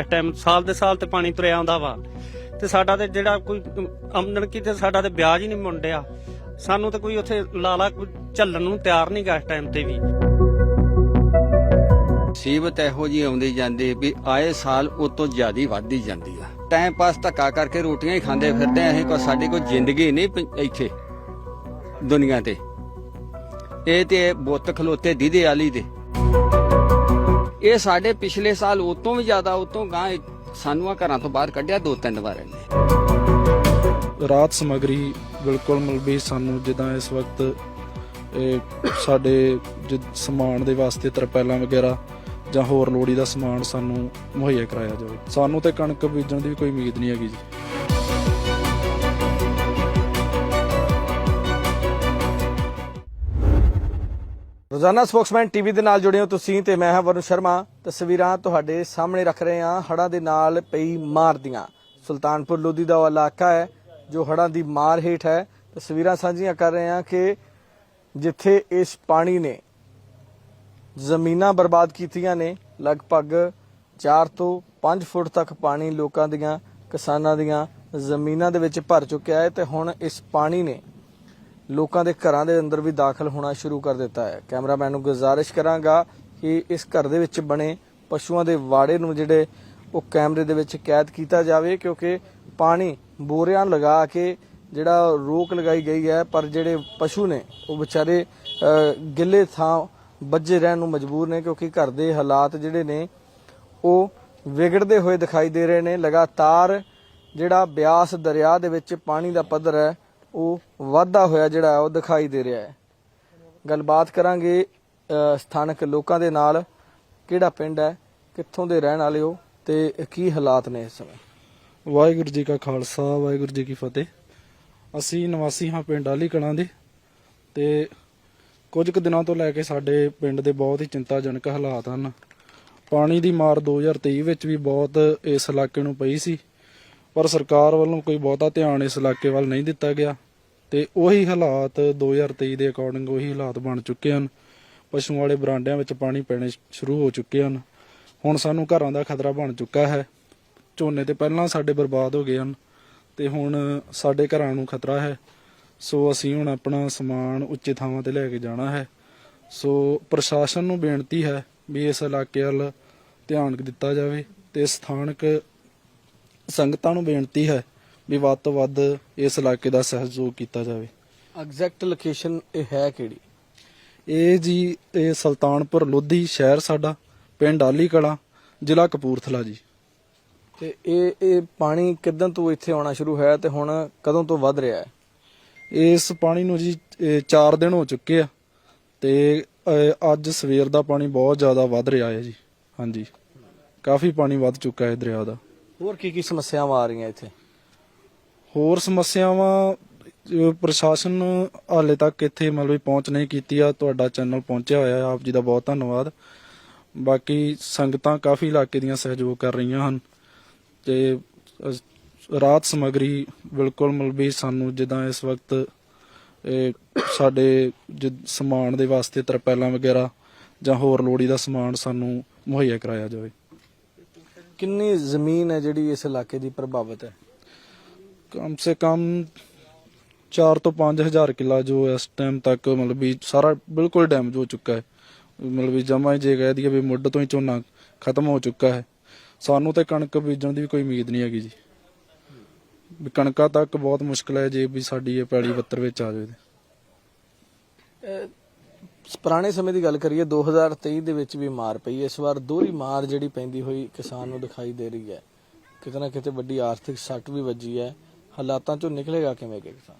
ਇਸ ਟਾਈਮ ਸਾਲ ਦੇ ਸਾਲ ਤੇ ਪਾਣੀ ਤੁਰਿਆ ਆਉਂਦਾ ਵਾ। ਤੇ ਸਾਡਾ ਤੇ ਜਿਹੜਾ ਕੋਈ ਆਮਦਨ ਕੀ ਤੇ ਸਾਡਾ ਤੇ ਵਿਆਜ ਹੀ ਨਹੀਂ ਮੁੰਡਿਆ। ਸਾਨੂੰ ਤੇ ਕੋਈ ਉੱਥੇ ਲਾਲਾ ਕੋਈ ਝੱਲਣ ਨੂੰ ਤਿਆਰ ਨਹੀਂ ਗਾ ਇਸ ਟਾਈਮ ਤੇ ਵੀ। ਮੁਸੀਬਤ ਇਹੋ ਜੀ ਆਉਂਦੀ ਜਾਂਦੀ ਵੀ ਆਏ ਸਾਲ ਉਹ ਤੋਂ ਜ਼ਿਆਦੀ ਵੱਧਦੀ ਜਾਂਦੀ ਆ। ਟਾਈਮ ਪਾਸ ਧੱਕਾ ਕਰਕੇ ਰੋਟੀਆਂ ਹੀ ਖਾਂਦੇ ਫਿਰਦੇ ਆ, ਅਸੀਂ ਕੋ ਸਾਡੀ ਕੋਈ ਜ਼ਿੰਦਗੀ ਨਹੀਂ ਪ- ਇੱਥੇ, ਦੁਨੀਆ ਤੇ। ਇਹ ਤੇ ਬੁੱਤ ਖਲੋਤੇ ਦੀਦੇ ਆਲੀ ਦੇ। ਇਹ ਸਾਡੇ ਪਿਛਲੇ ਸਾਲ ਉਹ ਵੀ ਜ਼ਿਆਦਾ ਉਹ ਤੋਂ ਗਾਂ ਸਾਨੂੰ ਆ ਘਰਾਂ ਤੋਂ ਬਾਹਰ ਕੱਢਿਆ ਦੋ ਤਿੰਨ ਵਾਰ ਇਹਨੇ। ਰਾਤ ਸਮਗਰੀ ਬਿਲਕੁਲ ਮਲਬੀ ਸਾਨੂੰ ਜਿੱਦਾਂ ਇਸ ਵਕਤ ਇਹ ਸਾਡੇ ਜਿ- ਸਮਾਨ ਦੇ ਵਾਸਤੇ ਤਰਪੈਲਾਂ ਵਗੈਰਾ ਜਾਂ ਹੋਰ ਲੋੜੀ ਦਾ ਸਮਾਨ ਸਾਨੂੰ ਮੁਹੱਈਆ ਕਰਾਇਆ ਜਾਵੇ। ਸਾਨੂੰ ਤੇ ਕਣਕ ਬੀਜਣ ਦੀ ਵੀ ਕੋਈ ਉਮੀਦ ਨਹੀਂ ਹੈਗੀ ਜੀ। ਰੋਜ਼ਾਨਾ ਸਪੋਕਸਮੈਨ ਟੀਵੀ ਦੇ ਨਾਲ ਜੁੜੇ ਹੋ ਤੁਸੀਂ ਤੇ ਮੈਂ ਹਾਂ ਵਰੁਣ ਸ਼ਰਮਾ। ਤਸਵੀਰਾਂ ਤੁਹਾਡੇ ਸਾਹਮਣੇ ਰੱਖ ਰਹੇ ਹਾਂ ਹੜਾਂ ਦੇ ਨਾਲ ਪਈ ਮਾਰ ਦੀਆਂ। ਸੁਲਤਾਨਪੁਰ ਲੋਧੀ ਦਾ ਇਲਾਕਾ ਹੈ, ਜੋ ਹੜ੍ਹਾਂ ਦੀ ਮਾਰ ਹੇਠ ਹੈ। ਤਸਵੀਰਾਂ ਸਾਂਝੀਆਂ ਕਰ ਰਹੇ ਹਾਂ ਕਿ ਜਿੱਥੇ ਇਸ ਪਾਣੀ ਨੇ ਜ਼ਮੀਨਾਂ ਬਰਬਾਦ ਕੀਤੀਆਂ ਨੇ, ਲਗਭਗ 4 ਤੋਂ 5 ਫੁੱਟ ਤੱਕ ਪਾਣੀ ਲੋਕਾਂ ਦੀਆਂ ਕਿਸਾਨਾਂ ਦੀਆਂ ਜ਼ਮੀਨਾਂ ਦੇ ਵਿੱਚ ਭਰ ਚੁੱਕਿਆ ਹੈ ਤੇ ਹੁਣ ਇਸ ਪਾਣੀ ਨੇ ਲੋਕਾਂ ਦੇ ਘਰਾਂ ਦੇ ਅੰਦਰ ਵੀ ਦਾਖਲ ਹੋਣਾ ਸ਼ੁਰੂ ਕਰ ਦਿੱਤਾ ਹੈ। ਕੈਮਰਾਮੈਨ ਨੂੰ ਗੁਜ਼ਾਰਿਸ਼ ਕਰਾਂਗਾ ਕਿ ਇਸ ਘਰ ਦੇ ਵਿੱਚ ਬਣੇ ਪਸ਼ੂਆਂ ਦੇ ਵਾੜੇ ਨੂੰ ਜਿਹੜੇ ਉਹ ਕੈਮਰੇ ਦੇ ਵਿੱਚ ਕੈਦ ਕੀਤਾ ਜਾਵੇ, ਕਿਉਂਕਿ ਪਾਣੀ ਬੋਰਿਆਂ ਲਗਾ ਕੇ ਜਿਹੜਾ ਰੋਕ ਲਗਾਈ ਗਈ ਹੈ, ਪਰ ਜਿਹੜੇ ਪਸ਼ੂ ਨੇ, ਉਹ ਵਿਚਾਰੇ ਗਿੱਲੇ ਥਾਂ ਵੱਜੇ ਰਹਿਣ ਨੂੰ ਮਜਬੂਰ ਨੇ, ਕਿਉਂਕਿ ਘਰ ਦੇ ਹਾਲਾਤ ਜਿਹੜੇ ਨੇ, ਉਹ ਵਿਗੜਦੇ ਹੋਏ ਦਿਖਾਈ ਦੇ ਰਹੇ ਨੇ। ਲਗਾਤਾਰ ਜਿਹੜਾ ਬਿਆਸ ਦਰਿਆ ਦੇ ਵਿੱਚ ਪਾਣੀ ਦਾ ਪੱਧਰ ਹੈ ਉਹ ਵਾਧਾ ਹੋਇਆ ਜਿਹੜਾ ਉਹ ਦਿਖਾਈ ਦੇ ਰਿਹਾ ਹੈ। ਗੱਲਬਾਤ ਕਰਾਂਗੇ ਸਥਾਨਕ ਲੋਕਾਂ ਦੇ ਨਾਲ ਕਿਹੜਾ ਪਿੰਡ ਹੈ, ਕਿੱਥੋਂ ਦੇ ਰਹਿਣ ਵਾਲੇ ਹੋ ਤੇ ਕੀ ਹਾਲਾਤ ਨੇ ਇਸ ਸਮੇਂ? ਵਾਹਿਗੁਰੂ ਜੀ ਕਾ ਖਾਲਸਾ, ਵਾਹਿਗੁਰੂ ਜੀ ਕੀ ਫਤਿਹ। ਅਸੀਂ ਨਿਵਾਸੀ ਹਾਂ ਪਿੰਡ ਆਲੀ ਕਲਾਂ ਦੇ ਤੇ ਕੁਝ ਕੁ ਦਿਨਾਂ ਤੋਂ ਲੈ ਕੇ ਸਾਡੇ ਪਿੰਡ ਦੇ ਬਹੁਤ ਹੀ ਚਿੰਤਾਜਨਕ ਹਾਲਾਤ ਹਨ। ਪਾਣੀ ਦੀ ਮਾਰ 2023 ਵਿੱਚ ਵੀ ਬਹੁਤ ਇਸ ਇਲਾਕੇ ਨੂੰ ਪਈ ਸੀ। ਪਰ ਸਰਕਾਰ ਵੱਲੋਂ ਕੋਈ ਬਹੁਤਾ ਧਿਆਨ ਇਸ ਇਲਾਕੇ ਵੱਲ ਨਹੀਂ ਦਿੱਤਾ ਗਿਆ ਤੇ ਉਹੀ ਹਾਲਾਤ 2023 ਦੇ ਅਕੋਰਡਿੰਗ ਉਹੀ ਹਾਲਾਤ ਬਣ ਚੁੱਕੇ ਹਨ। ਪਸ਼ੂਆਂ ਵਾਲੇ ਬਰਾਂਡਿਆਂ ਵਿੱਚ ਪਾਣੀ ਪੈਣੇ ਸ਼ੁਰੂ ਹੋ ਚੁੱਕੇ ਹਨ। ਹੁਣ ਸਾਨੂੰ ਘਰਾਂ ਦਾ ਖਤਰਾ ਬਣ ਚੁੱਕਾ ਹੈ। ਝੋਨੇ ਤੇ ਪਹਿਲਾਂ ਸਾਡੇ ਬਰਬਾਦ ਹੋ ਗਏ ਹਨ ਤੇ ਹੁਣ ਸਾਡੇ ਘਰਾਂ ਨੂੰ ਖਤਰਾ ਹੈ। ਸੋ ਅਸੀਂ ਹੁਣ ਆਪਣਾ ਸਮਾਨ ਉੱਚੇ ਥਾਵਾਂ ਤੇ ਲੈ ਕੇ ਜਾਣਾ ਹੈ। ਸੋ ਪ੍ਰਸ਼ਾਸਨ ਨੂੰ ਬੇਨਤੀ ਹੈ ਵੀ ਇਸ ਇਲਾਕੇ ਵੱਲ ਧਿਆਨ ਦਿੱਤਾ ਜਾਵੇ ਤੇ ਸਥਾਨਕ ਸੰਗਤਾਂ ਨੂੰ ਬੇਨਤੀ ਹੈ ਵੀ ਵੱਧ ਤੋਂ ਵੱਧ ਇਸ ਇਲਾਕੇ ਦਾ ਸਹਿਯੋਗ ਕੀਤਾ ਜਾਵੇ। ਐਗਜ਼ੈਕਟ ਲੋਕੇਸ਼ਨ ਇਹ ਹੈ ਕਿਹੜੀ? ਇਹ ਜੀ ਇਹ ਸੁਲਤਾਨਪੁਰ ਲੋਧੀ ਸ਼ਹਿਰ ਸਾਡਾ ਪਿੰਡ ਆਲੀ ਕਲਾਂ ਜ਼ਿਲ੍ਹਾ ਕਪੂਰਥਲਾ ਜੀ। ਤੇ ਇਹ ਇਹ ਪਾਣੀ ਕਿਦਾਂ ਤੋਂ ਇੱਥੇ ਆਉਣਾ ਸ਼ੁਰੂ ਹੋਇਆ ਤੇ ਹੁਣ ਕਦੋਂ ਤੋਂ ਵੱਧ ਰਿਹਾ ਹੈ? ਇਸ ਪਾਣੀ ਨੂੰ ਜੀ 4 ਦਿਨ ਹੋ ਚੁੱਕੇ ਆ ਤੇ ਅੱਜ ਸਵੇਰ ਦਾ ਪਾਣੀ ਬਹੁਤ ਜ਼ਿਆਦਾ ਵੱਧ ਰਿਹਾ ਹੈ ਜੀ। ਹਾਂਜੀ। ਕਾਫੀ ਪਾਣੀ ਵੱਧ ਚੁੱਕਾ ਹੈ ਦਰਿਆ ਦਾ। ਹੋਰ ਕੀ ਕੀ ਸਮੱਸਿਆਵਾਂ ਆ ਰਹੀਆਂ ਇੱਥੇ? ਹੋਰ ਸਮੱਸਿਆਵਾਂ ਅਹ, ਪ੍ਰਸ਼ਾਸਨ ਹਾਲੇ ਤੱਕ ਇੱਥੇ ਮਤਲਬ ਵੀ ਪਹੁੰਚ ਨਹੀਂ ਕੀਤੀ ਆ। ਤੁਹਾਡਾ ਚੈਨਲ ਪਹੁੰਚਿਆ ਹੋਇਆ ਹੈ ਆਪ ਜੀ ਦਾ ਬਹੁਤ ਧੰਨਵਾਦ। ਬਾਕੀ ਸੰਗਤਾਂ ਕਾਫੀ ਇਲਾਕੇ ਦੀਆਂ ਸਹਿਯੋਗ ਕਰ ਰਹੀਆਂ ਹਨ। ਤੇ ਅਹ, ਰਾਹਤ ਸਮਗਰੀ ਬਿਲਕੁਲ ਮਤਲਬ ਵੀ ਸਾਨੂੰ ਜਿੱਦਾਂ ਇਸ ਵਕਤ ਇਹ ਸਾਡੇ ਜਿ- ਸਮਾਨ ਦੇ ਵਾਸਤੇ ਤਰਪੈਲਾਂ ਵਗੈਰਾ ਜਾਂ ਹੋਰ ਲੋੜੀ ਦਾ ਸਮਾਨ ਸਾਨੂੰ ਮੁਹੱਈਆ ਕਰਾਇਆ ਜਾਵੇ। ਕਿੰਨੀ ਜ਼ਮੀਨ ਹੈ ਜਿਹੜੀ ਇਸ ਇਲਾਕੇ ਦੀ ਪ੍ਰਭਾਵਿਤ ਹੈ? ਕਮ ਸੇ ਕਮ 4 ਤੋਂ 5000 ਕਿੱਲਾ ਜੋ ਇਸ ਟਾਈਮ ਤੱਕ ਮਤਲਬ ਵੀ ਸਾਰਾ ਬਿਲਕੁਲ ਡੈਮੇਜ ਹੋ ਚੁੱਕਾ ਹੈ। ਮਤਲਬ ਵੀ ਜਮਾ ਜੇ ਕਹਿ ਦਈਏ ਵੀ ਮੁੱਢ ਤੋਂ ਹੀ ਝੋਨਾ ਖਤਮ ਹੋ ਚੁੱਕਾ ਹੈ। ਸਾਨੂੰ ਤੇ ਕਣਕ ਬੀਜਣ ਦੀ ਵੀ ਕੋਈ ਉਮੀਦ ਨਹੀਂ ਹੈਗੀ ਜੀ। ਵੀ ਕਣਕਾਂ ਤੱਕ ਬਹੁਤ ਮੁਸ਼ਕਲ ਹੈ ਜੇ ਵੀ ਸਾਡੀ ਇਹ ਪੈਲੀ ਬੱਤਰ ਵਿੱਚ ਆ ਜਾਵੇ ਤੇ। ਪੁਰਾਣੇ ਸਮੇਂ ਦੀ ਗੱਲ ਕਰੀਏ 2023 ਦੇ ਵਿੱਚ ਵੀ ਮਾਰ ਪਈ ਇਸ ਵਾਰ ਦੋਹਰੀ ਮਾਰ ਜਿਹੜੀ ਪੈਂਦੀ ਹੋਈ ਕਿਸਾਨ ਨੂੰ ਦਿਖਾਈ ਦੇ ਰਹੀ ਹੈ। ਕਿਤੇ ਨਾ ਕਿਤੇ ਵੱਡੀ ਆਰਥਿਕ ਸੱਟ ਵੀ ਵੱਜੀ ਹੈ। ਹਾਲਾਤਾਂ ਚੋਂ ਨਿਕਲੇਗਾ ਕਿਵੇਂ ਕਿ ਕਿਸਾਨ?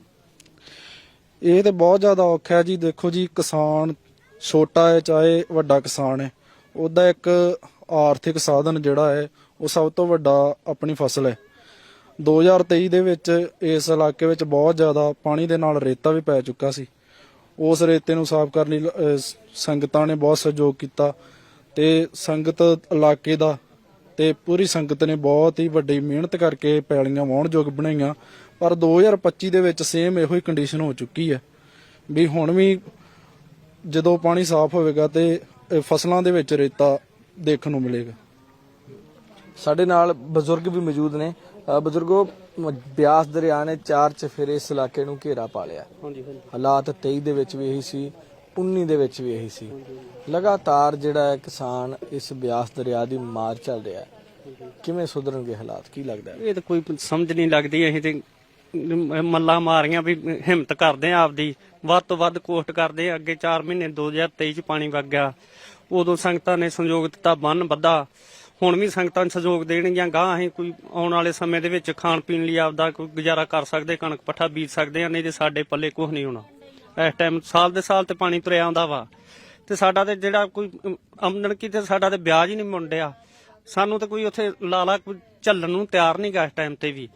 ਇਹ ਤੇ ਬਹੁਤ ਜ਼ਿਆਦਾ ਔਖਾ ਹੈ ਜੀ। ਦੇਖੋ ਜੀ, ਕਿਸਾਨ ਛੋਟਾ ਹੈ, ਚਾਹੇ ਵੱਡਾ ਕਿਸਾਨ ਹੈ। ਉਹਦਾ ਇੱਕ ਆਰਥਿਕ ਸਾਧਨ ਜਿਹੜਾ ਹੈ, ਉਹ ਸਭ ਤੋਂ ਵੱਡਾ ਆਪਣੀ ਫਸਲ ਹੈ। 2023 ਦੇ ਵਿੱਚ ਇਸ ਇਲਾਕੇ ਵਿੱਚ ਬਹੁਤ ਜ਼ਿਆਦਾ ਪਾਣੀ ਦੇ ਨਾਲ ਰੇਤਾ ਵੀ ਪੈ ਚੁੱਕਾ ਸੀ। ਉਸ ਰੇਤੇ ਨੂੰ ਸਾਫ਼ ਕਰਨ ਲਈ ਅਹ, ਸੰਗਤਾਂ ਨੇ ਬਹੁਤ ਸਹਿਯੋਗ ਕੀਤਾ ਤੇ ਸੰਗਤ ਇਲਾਕੇ ਦਾ ਤੇ ਪੂਰੀ ਸੰਗਤ ਨੇ ਬਹੁਤ ਹੀ ਵੱਡੀ ਮਿਹਨਤ ਕਰਕੇ ਪੈਲੀਆਂ ਵਾਹੁਣਯੋਗ ਬਣਾਈਆਂ ਪਰ 2025 ਦੇ ਵਿੱਚ ਸੇਮ ਇਹੋ ਹੀ ਕੰਡੀਸ਼ਨ ਹੋ ਚੁੱਕੀ ਹੈ ਵੀ ਹੁਣ ਵੀ ਜਦੋਂ ਪਾਣੀ ਸਾਫ਼ ਹੋਵੇਗਾ ਤੇ ਇਹ ਫਸਲਾਂ ਦੇ ਵਿੱਚ ਰੇਤਾ ਦੇਖਣ ਨੂੰ ਮਿਲੇਗਾ। ਸਾਡੇ ਨਾਲ ਬਜ਼ੁਰਗ ਵੀ ਮੌਜੂਦ ਨੇ। ਬਜ਼ੁਰਗੋ ਬਿਆਸ ਦਰਿਆ ਨੇ ਚਾਰ ਚਫੇਰੇ ਇਸ ਇਲਾਕੇ ਨੂੰ ਘੇਰਾ ਪਾ ਲਿਆ। ਹਾਂਜੀ ਹਾਂਜੀ। ਹਾਲਾਤ 23 ਦੇ ਵਿੱਚ ਵੀ ਇਹੀ ਸੀ 19 ਦੇ ਵਿੱਚ ਵੀ ਇਹੀ ਸੀ। ਲਗਾਤਾਰ ਜਿਹੜਾ ਹੈ ਕਿਸਾਨ ਇਸ ਬਿਆਸ ਦਰਿਆ ਦੀ ਮਾਰ ਚੱਲ ਰਿਹਾ ਹੈ। ਕਿਵੇਂ ਸੁਧਰਨਗੇ ਹਾਲਾਤ? ਕੀ ਲੱਗਦਾ ਇਹ ਤਾਂ ਕੋਈ ਸਮਝ ਨਹੀਂ ਲੱਗਦੀ ਅਸੀਂ ਤੇ ਮੱਲਾ ਮਾਰੀਆਂ ਵੀ ਹਿੰਮਤ ਕਰਦੇ ਆ ਆਪਦੀ। ਵੱਧ ਤੋਂ ਵੱਧ ਕੋਸ਼ਟ ਕਰਦੇ ਆ ਅੱਗੇ 4 ਮਹੀਨੇ 2023 ਚ ਪਾਣੀ ਵਗ ਗਿਆ। ਉਦੋਂ ਸੰਗਤਾਂ ਨੇ ਸੰਯੋਗ ਦਿੱਤਾ ਬੰਨ ਬੱਧਾ ਹੁਣ ਵੀ ਸੰਗਤਾਂ ਨੂੰ ਸਹਿਯੋਗ ਦੇਣਗੀਆਂ ਗਾਂ ਅਸੀਂ ਕੋਈ ਆਉਣ ਵਾਲੇ ਸਮੇਂ ਦੇ ਵਿੱਚ ਖਾਣ ਪੀਣ ਲਈ ਆਪਦਾ ਕੋਈ ਗੁਜ਼ਾਰਾ ਕਰ ਸਕਦੇ, ਕਣਕ ਪੱਠਾ ਬੀਜ ਸਕਦੇ ਆ, ਨਹੀਂ ਤੇ ਸਾਡੇ ਪੱਲੇ ਕੁਝ ਨਹੀਂ ਹੋਣਾ। ਇਸ ਟਾਈਮ ਸਾਲ ਦੇ ਸਾਲ ਤੇ ਪਾਣੀ ਤੁਰਿਆ ਆਉਂਦਾ ਵਾ। ਤੇ ਸਾਡਾ ਤੇ ਜਿਹੜਾ ਕੋਈ ਆਮਦਨ ਕੀ ਸਾਡਾ ਤੇ ਵਿਆਜ ਹੀ ਨਹੀਂ ਮੁੰਡਿਆ। ਸਾਨੂੰ ਤਾਂ ਕੋਈ ਉੱਥੇ ਲਾਲਾ ਕੋਈ ਝੱਲਣ ਨੂੰ ਤਿਆਰ ਨਹੀਂ ਗਾ ਇਸ ਟਾਈਮ ਤੇ ਵੀ।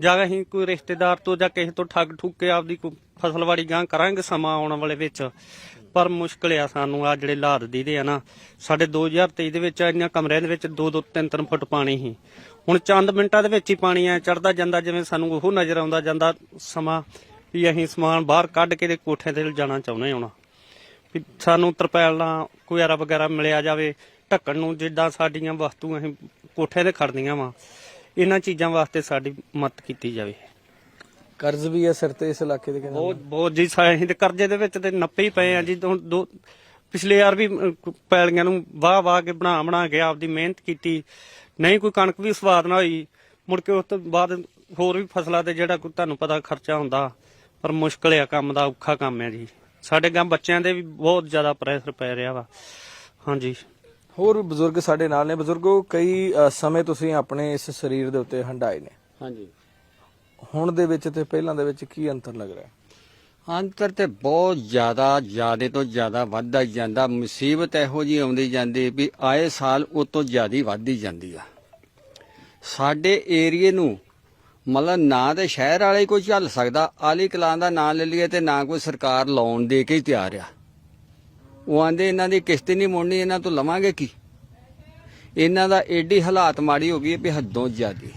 ਜਾਂ ਅਸੀਂ ਕੋਈ ਰਿਸ਼ਤੇਦਾਰ ਤੋਂ ਜਾਂ ਕਿਸੇ ਤੋਂ ਠੱਗ ਠੁੱਕ ਕੇ ਆਪਦੀ ਕੋਈ ਫਸਲਵਾੜੀ ਗਾਂ ਕਰਾਂਗੇ ਸਮਾਂ ਆਉਣ ਵਾਲੇ ਵਿੱਚ। ਪਰ ਮੁਸ਼ਕਲ ਆ ਸਾਨੂੰ ਆ ਜਿਹੜੇ ਹਾਲਾਤ ਦੀਦੇ ਆ ਨਾ। ਸਾਡੇ 2023 ਦੇ ਵਿੱਚ ਇੰਨੀਆਂ ਕਮਰਿਆਂ ਦੇ ਵਿੱਚ 2-2 3-3 ਫੁੱਟ ਪਾਣੀ ਸੀ। ਹੁਣ ਚੰਦ ਮਿੰਟਾਂ ਦੇ ਵਿੱਚ ਹੀ ਪਾਣੀ ਆ ਚੜਦਾ ਜਾਂਦਾ, ਜਿਵੇਂ ਸਾਨੂੰ ਉਹ ਨਜ਼ਰ ਆਉਂਦਾ ਜਾਂਦਾ ਸਮਾਂ ਵੀ ਅਸੀਂ ਸਮਾਨ ਬਾਹਰ ਕੱਢ ਕੇ ਤੇ ਕੋਠੇ ਤੇ ਜਾਣਾ ਚਾਹੁੰਦੇ ਹਾਂ ਵੀ ਸਾਨੂੰ ਤਰਪੈਲਾਂ, ਕੁਆਰਾ ਵਗੈਰਾ ਮਿਲਿਆ ਜਾਵੇ, ਢੱਕਣ ਨੂੰ ਜਿੱਦਾਂ ਸਾਡੀਆਂ ਵਸਤੂ ਅਸੀਂ ਕੋਠੇ ਤੇ ਖੜਦੀਆਂ ਵਾ। ਇਹਨਾਂ ਚੀਜ਼ਾਂ ਵਾਸਤੇ ਸਾਡੀ ਮਦਦ ਕੀਤੀ ਜਾਵੇ। ਕਰਜ਼ ਵੀ ਹੈ ਸਿਰ ਤੇ ਇਸ ਇਲਾਕੇ ਦੇ ਕਹਿੰਦੇ ਬਹੁਤ ਬਹੁਤ ਜੀ ਸਾ- ਅਸੀਂ ਤੇ ਕਰਜ਼ੇ ਦੇ ਵਿੱਚ ਤੇ ਨੱਪੇ ਹੀ ਪਏ ਆ ਜੀ ਹੁਣ ਦੋ ਪਿਛਲੇ ਯਾਰ ਵੀ ਅਹ, ਪੈਲੀਆਂ ਨੂੰ ਵਾਹ ਵਾਹ ਕੇ ਬਣਾ ਬਣਾ ਕੇ ਆਪਦੀ ਮਿਹਨਤ ਕੀਤੀ। ਨਹੀਂ ਕੋਈ ਕਣਕ ਵੀ ਸਵਾਦ ਨਾ ਹੋਈ। ਮੁੜ ਕੇ ਉਸ ਤੋਂ ਬਾਅਦ ਹੋਰ ਵੀ ਫਸਲਾਂ ਤੇ ਜਿਹੜਾ ਕੋਈ ਤੁਹਾਨੂੰ ਪਤਾ ਖਰਚਾ ਹੁੰਦਾ ਪਰ ਮੁਸ਼ਕਲ ਆ ਕੰਮ ਦਾ ਔਖਾ ਕੰਮ ਹੈ ਜੀ। ਸਾਡੇ ਗਾਂ ਬੱਚਿਆਂ ਦੇ ਵੀ ਬਹੁਤ ਜ਼ਿਆਦਾ ਪ੍ਰੈਸ਼ਰ ਪੈ ਰਿਹਾ ਵਾ। ਹਾਂਜੀ। ਹੋਰ ਵੀ ਬਜ਼ੁਰਗ ਸਾਡੇ ਨਾਲ ਨੇ। ਬਜ਼ੁਰਗੋ ਕਈ ਅ, ਸਮੇਂ ਤੁਸੀਂ ਆਪਣੇ ਇਸ ਸਰੀਰ ਦੇ ਉੱਤੇ ਹੰਡਾਏ ਨੇ। ਹਾਂਜੀ। ਹੁਣ ਦੇ ਵਿੱਚ ਤੇ ਪਹਿਲਾਂ ਦੇ ਵਿੱਚ ਕੀ ਅੰਤਰ ਲੱਗ ਰਿਹਾ ਅੰਤਰ ਤੇ ਬਹੁਤ ਜ਼ਿਆਦਾ, ਜ਼ਿਆਦੇ ਤੋਂ ਜ਼ਿਆਦਾ ਵੱਧਦਾ ਜਾਂਦਾ। ਮੁਸੀਬਤ ਇਹੋ ਜੀ ਆਉਂਦੀ ਜਾਂਦੀ ਵੀ ਆਏ ਸਾਲ ਉਹ ਤੋਂ ਜ਼ਿਆਦਾ ਵੱਧਦੀ ਜਾਂਦੀ ਆ। ਸਾਡੇ ਏਰੀਏ ਨੂੰ ਮਤਲਬ ਨਾ ਤੇ ਸ਼ਹਿਰ ਵਾਲੇ ਕੋਈ ਚੱਲ ਸਕਦਾ। ਆਲੀ ਕਲਾਂ ਦਾ ਨਾਂ ਲੈ ਲਈਏ ਤੇ ਨਾ ਕੋਈ ਸਰਕਾਰ ਲਾਉਣ ਦੇ ਕੇ ਹੀ ਤਿਆਰ ਆ। ਉਹ ਆਂਦੇ ਇਹਨਾਂ ਦੀ ਕਿਸ਼ਤ ਨਹੀਂ ਮੋੜਨੀ, ਇਹਨਾਂ ਤੋਂ ਲਵਾਂਗੇ ਕੀ? ਇਹਨਾਂ ਦਾ ਏਡੀ ਹਾਲਾਤ ਮਾੜੀ ਹੋ ਗਈ ਹੈ ਵੀ ਹੱਦੋਂ ਜ਼ਿਆਦੀ।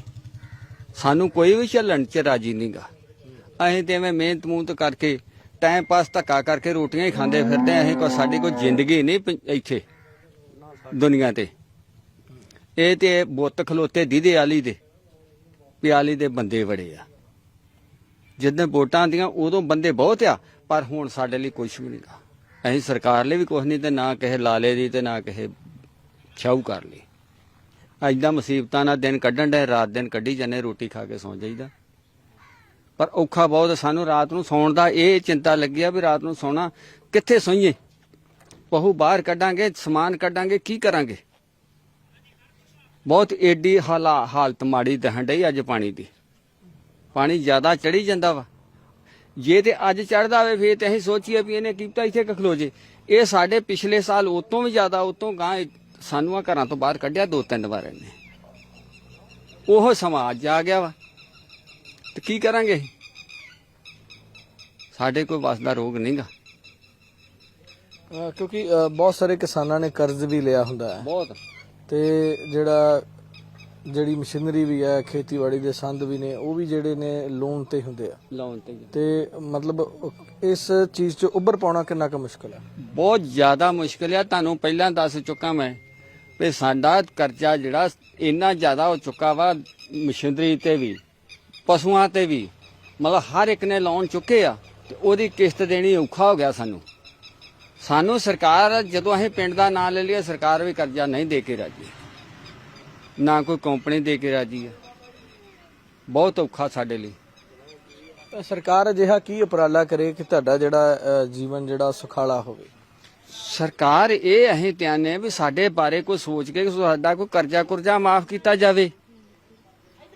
ਸਾਨੂੰ ਕੋਈ ਵੀ ਚੱਲਣ ਚ ਰਾਜੀ ਨਹੀਂਗਾ ਅਸੀਂ ਤੇ ਐਵੇਂ ਮਿਹਨਤ ਮੂਹਨਤ ਕਰਕੇ ਟਾਈਮ ਪਾਸ ਧੱਕਾ ਕਰਕੇ ਰੋਟੀਆਂ ਹੀ ਖਾਂਦੇ ਫਿਰਦੇ ਆਂ। ਅਸੀਂ ਕੋ ਸਾਡੀ ਕੋਈ ਜ਼ਿੰਦਗੀ ਨਹੀਂ ਪ- ਇੱਥੇ, ਦੁਨੀਆ ਤੇ। ਇਹ ਤੇ ਬੁੱਤ ਖਲੋਤੇ ਦੀਦੇ ਆਲੀ ਦੇ, ਪਿਆਲੀ ਦੇ ਬੰਦੇ ਬੜੇ ਆ। ਜਦੋਂ ਵੋਟਾਂ ਆਉਂਦੀਆਂ, ਉਦੋਂ ਬੰਦੇ ਬਹੁਤ ਆ, ਪਰ ਹੁਣ ਸਾਡੇ ਲਈ ਕੁਝ ਵੀ ਨਹੀਂਗਾ ਅਸੀਂ ਸਰਕਾਰ ਲਈ ਵੀ ਕੁਝ ਨਹੀਂ ਤੇ ਨਾ ਕਿਸੇ ਲਾਲੇ ਦੀ ਤੇ ਨਾ ਕਿਸੇ ਸ਼ਾਹੂਕਾਰ ਲਈ। ਐਦਾਂ ਮੁਸੀਬਤਾਂ ਨਾਲ ਦਿਨ ਕੱਢਣ ਦੇ ਰਾਤ ਦਿਨ ਕੱਢੀ ਜਾਂਦੇ, ਰੋਟੀ ਖਾ ਕੇ ਸੌਂ ਜਾਈਦਾ। ਪਰ ਔਖਾ ਬਹੁਤ ਸਾਨੂੰ ਰਾਤ ਨੂੰ ਸੌਣ ਦਾ ਇਹ ਚਿੰਤਾ ਲੱਗੀ ਆ ਵੀ ਰਾਤ ਨੂੰ ਸੌਣਾ ਕਿੱਥੇ ਸੋਈਏ? ਪਹੂ ਬਾਹਰ ਕੱਢਾਂਗੇ, ਸਮਾਨ ਕੱਢਾਂਗੇ, ਕੀ ਕਰਾਂਗੇ? ਬਹੁਤ ਏਡੀ ਹਾਲਾ, ਹਾਲਤ ਮਾੜੀ ਦਹਣ ਡਈ ਅੱਜ ਪਾਣੀ ਦੀ। ਪਾਣੀ ਜ਼ਿਆਦਾ ਚੜੀ ਜਾਂਦਾ ਵਾ। ਜੇ ਤੇ ਅੱਜ ਚੜਦਾ ਹੋਵੇ, ਫੇਰ ਤੇ ਅਸੀਂ ਸੋਚੀਏ ਵੀ ਇਹਨੇ ਕੀਤਾ ਇੱਥੇ ਖਲੋ ਜੇ ਇਹ ਸਾਡੇ ਪਿਛਲੇ ਸਾਲ ਉਤੋਂ ਵੀ ਜ਼ਿਆਦਾ, ਉਤੋਂ ਗਾਂ ਸਾਨੂੰ ਆ ਘਰਾਂ ਤੋਂ ਬਾਹਰ ਕੱਢਿਆ ਦੋ ਤਿੰਨ ਵਾਰ ਇਹਨੇ। ਉਹ ਸਮਾਂ ਅੱਜ ਆ ਗਿਆ ਵਾ। ਤੇ ਕੀ ਕਰਾਂਗੇ? ਸਾਡੇ ਕੋਈ ਵਸ ਦਾ ਰੋਗ ਨਹੀਂਗਾ ਕਿਉਂਕਿ ਅ, ਬਹੁਤ ਸਾਰੇ ਕਿਸਾਨਾਂ ਨੇ ਕਰਜ਼ ਵੀ ਲਿਆ ਹੁੰਦਾ ਹੈ। ਬਹੁਤ। ਤੇ ਜਿਹੜਾ ਜਿਹੜੀ ਮਸ਼ੀਨਰੀ ਵੀ ਹੈ ਖੇਤੀਬਾੜੀ ਦੇ ਸੰਦ ਵੀ ਨੇ ਉਹ ਵੀ ਜਿਹੜੇ ਨੇ ਲੋਨ ਤੇ ਹੁੰਦੇ ਆ। ਲਾਉਣ ਤੇ। ਤੇ ਮਤਲਬ ਇਸ ਚੀਜ਼ 'ਚ ਉੱਭਰ ਪਾਉਣਾ ਕਿੰਨਾ ਕੁ ਮੁਸ਼ਕਲ ਹੈ? ਬਹੁਤ ਜ਼ਿਆਦਾ ਮੁਸ਼ਕਲ ਆ। ਤੁਹਾਨੂੰ ਪਹਿਲਾਂ ਦੱਸ ਚੁੱਕਾ ਮੈਂ। ਵੀ ਸਾਡਾ ਕਰਜ਼ਾ ਜਿਹੜਾ ਇੰਨਾ ਜ਼ਿਆਦਾ ਹੋ ਚੁੱਕਾ ਵਾ, ਮਸ਼ੀਨਰੀ ਤੇ ਵੀ, ਪਸ਼ੂਆਂ ਤੇ ਵੀ, ਮਤਲਬ ਹਰ ਇੱਕ ਨੇ ਲੋਨ ਚੁੱਕੇ ਆ, ਤੇ ਉਹਦੀ ਕਿਸ਼ਤ ਦੇਣੀ ਔਖਾ ਹੋ ਗਿਆ ਸਾਨੂੰ। ਸਾਨੂੰ ਸਰਕਾਰ, ਜਦੋਂ ਅਸੀਂ ਪਿੰਡ ਦਾ ਨਾਂ ਲੈ ਲਿਆ ਸਰਕਾਰ ਵੀ ਕਰਜ਼ਾ ਨਹੀਂ ਦੇ ਕੇ ਰਾਜੀ। ਨਾ ਕੋਈ ਕੰਪਨੀ ਦੇ ਕੇ ਰਾਜੀ ਆ। ਬਹੁਤ ਔਖਾ ਸਾਡੇ ਲਈ। ਸਰਕਾਰ ਅਜਿਹਾ ਕੀ ਉਪਰਾਲਾ ਕਰੇ ਕਿ ਤੁਹਾਡਾ ਜਿਹੜਾ ਜੀਵਨ ਜਿਹੜਾ ਸੁਖਾਲਾ ਹੋਵੇ? ਸਰਕਾਰ ਇਹ ਅਸੀਂ ਧਿਆਨੇ ਵੀ ਸਾਡੇ ਬਾਰੇ ਕੋਈ ਸੋਚ ਕੇ ਸਾਡਾ ਕੋਈ ਕਰਜ਼ਾ ਕੁਰਜ਼ਾ ਮਾਫ ਕੀਤਾ ਜਾਵੇ।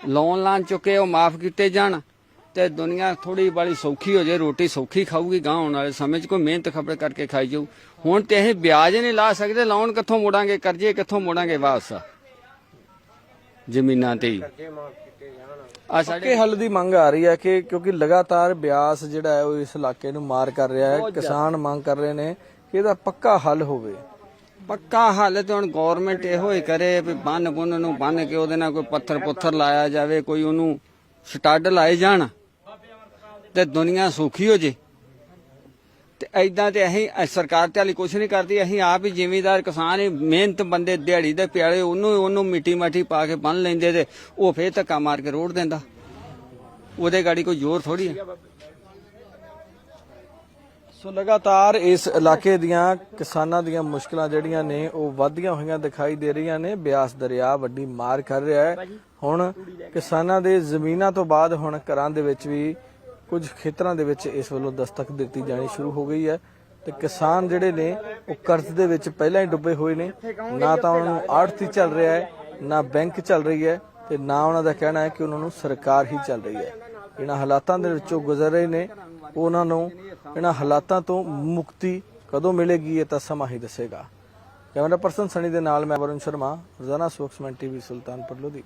ਲੋਨ ਲਾਂ ਚੁੱਕੇ ਉਹ ਮਾਫ ਕੀਤੇ ਜਾਣ ਤੇ ਦੁਨੀਆ ਥੋੜੀ ਬਾਲੀ ਸੌਖੀ ਹੋ ਜਾਏ ਰੋਟੀ ਸੌਖੀ ਖਾਊਗੀ ਗਾਂ ਆਉਣ ਵਾਲੇ ਸਮੇਂ 'ਚ ਕੋਈ ਮਿਹਨਤ ਖਪੜ ਕਰਕੇ ਖਾਈ ਜਾਊ। ਹੁਣ ਤੇ ਅਸੀਂ ਵਿਆਜ ਨਹੀਂ ਲਾ ਸਕਦੇ ਲੋਨ ਕਿੱਥੋਂ ਮੋੜਾਂਗੇ ਕਰਜ਼ੇ ਕਿੱਥੋਂ ਮੋੜਾਂਗੇ ਵਾਪਸ? ਜ਼ਮੀਨਾਂ ਤੇ ਹੀ। ਆ ਸਾਡੇ ਹੱਲ ਦੀ ਮੰਗ ਆ ਰਹੀ ਹੈ ਕਿ ਕਿਉਂਕਿ ਲਗਾਤਾਰ ਬਿਆਸ ਜਿਹੜਾ ਹੈ ਉਹ ਇਸ ਇਲਾਕੇ ਨੂੰ ਮਾਰ ਕਰ ਰਿਹਾ ਹੈ। ਕਿਸਾਨ ਮੰਗ ਕਰ ਰਹੇ ਨੇ ਕਿ ਇਹਦਾ ਪੱਕਾ ਹੱਲ ਹੋਵੇ। ਪੱਕਾ ਹੱਲ ਤੇ ਹੁਣ ਗਵਰਨਮੈਂਟ ਇਹੋ ਹੀ ਕਰੇ ਵੀ ਬੰਨ ਬੁੰਨ ਨੂੰ ਬੰਨ ਕੇ ਉਹਦੇ ਨਾਲ ਕੋਈ ਪੱਥਰ ਪੁੱਥਰ ਲਾਇਆ ਜਾਵੇ, ਕੋਈ ਉਹਨੂੰ ਸਟੱਡ ਲਾਏ ਜਾਣ ਤੇ ਦੁਨੀਆ ਸੁਖੀ ਹੋ ਜੇ। ਤੇ ਐਦਾਂ ਤੇ ਅਸੀਂ ਸਰਕਾਰ ਤੇ ਹਾਲੇ ਕੁਝ ਨਹੀਂ ਕਰਦੀ, ਅਸੀਂ ਆਪ ਹੀ ਜ਼ਿਮੀਦਾਰ ਕਿਸਾਨ ਹੀ, ਮਿਹਨਤ ਬੰਦੇ ਦਿਹਾੜੀ ਦੇ ਪਿਆਲੇ ਉਹਨੂੰ ਉਹਨੂੰ ਮਿੱਟੀ ਮਾਟੀ ਪਾ ਕੇ ਬੰਨ ਲੈਂਦੇ ਤੇ ਉਹ ਫੇਰ ਧੱਕਾ ਮਾਰ ਕੇ ਰੋੜ ਦਿੰਦਾ। ਉਹਦੇ ਗਾੜੀ ਕੋਈ ਜ਼ੋਰ ਥੋੜੀ ਹੈ। ਸੋ ਲਗਾਤਾਰ ਇਸ ਇਲਾਕੇ ਦੀਆਂ ਕਿਸਾਨਾਂ ਦੀਆਂ ਮੁਸ਼ਕਲਾਂ ਜਿਹੜੀਆਂ ਨੇ, ਉਹ ਵਧਦੀਆਂ ਹੋਈਆਂ ਦਿਖਾਈ ਦੇ ਰਹੀਆਂ ਨੇ। ਬਿਆਸ ਦਰਿਆ ਵੱਡੀ ਮਾਰ ਕਰ ਰਿਹਾ ਹੈ। ਹੁਣ ਕਿਸਾਨਾਂ ਦੇ ਜ਼ਮੀਨਾਂ ਤੋਂ ਬਾਅਦ ਹੁਣ ਘਰਾਂ ਦੇ ਵਿੱਚ ਵੀ ਕੁਝ ਖੇਤਰਾਂ ਦੇ ਵਿੱਚ ਇਸ ਵੱਲੋਂ ਦਸਤਕ ਦਿੱਤੀ ਜਾਣੀ ਸ਼ੁਰੂ ਹੋ ਗਈ ਹੈ। ਤੇ ਕਿਸਾਨ ਜਿਹੜੇ ਨੇ, ਉਹ ਕਰਜ਼ ਦੇ ਵਿੱਚ ਪਹਿਲਾਂ ਹੀ ਡੁੱਬੇ ਹੋਏ ਨੇ। ਨਾ ਤਾਂ ਉਹਨਾਂ ਨੂੰ ਆੜਤੀ ਚੱਲ ਰਿਹਾ ਹੈ, ਨਾ ਬੈਂਕ ਚੱਲ ਰਹੀ ਹੈ ਤੇ ਨਾ ਉਹਨਾਂ ਦਾ ਕਹਿਣਾ ਹੈ ਕਿ ਉਹਨਾਂ ਨੂੰ ਸਰਕਾਰ ਹੀ ਚੱਲ ਰਹੀ ਹੈ। ਇਹਨਾਂ ਹਾਲਾਤਾਂ ਦੇ ਵਿੱਚੋਂ ਗੁਜ਼ਰ ਰਹੇ ਨੇ। ਉਹਨਾਂ ਨੂੰ ਇਹਨਾਂ ਹਾਲਾਤਾਂ ਤੋਂ ਮੁਕਤੀ ਕਦੋਂ ਮਿਲੇਗੀ ਇਹ ਤਾਂ ਸਮਾਂ ਹੀ ਦੱਸੇਗਾ। ਕੈਮਰਾ ਪਰਸਨ ਸਣੀ ਦੇ ਨਾਲ ਮੈਂ ਵਰੁਣ ਸ਼ਰਮਾ, ਰੋਜ਼ਾਨਾ ਸਪੋਕਸਮੈਨ ਟੀਵੀ ਸੁਲਤਾਨਪੁਰ ਲੋਧੀ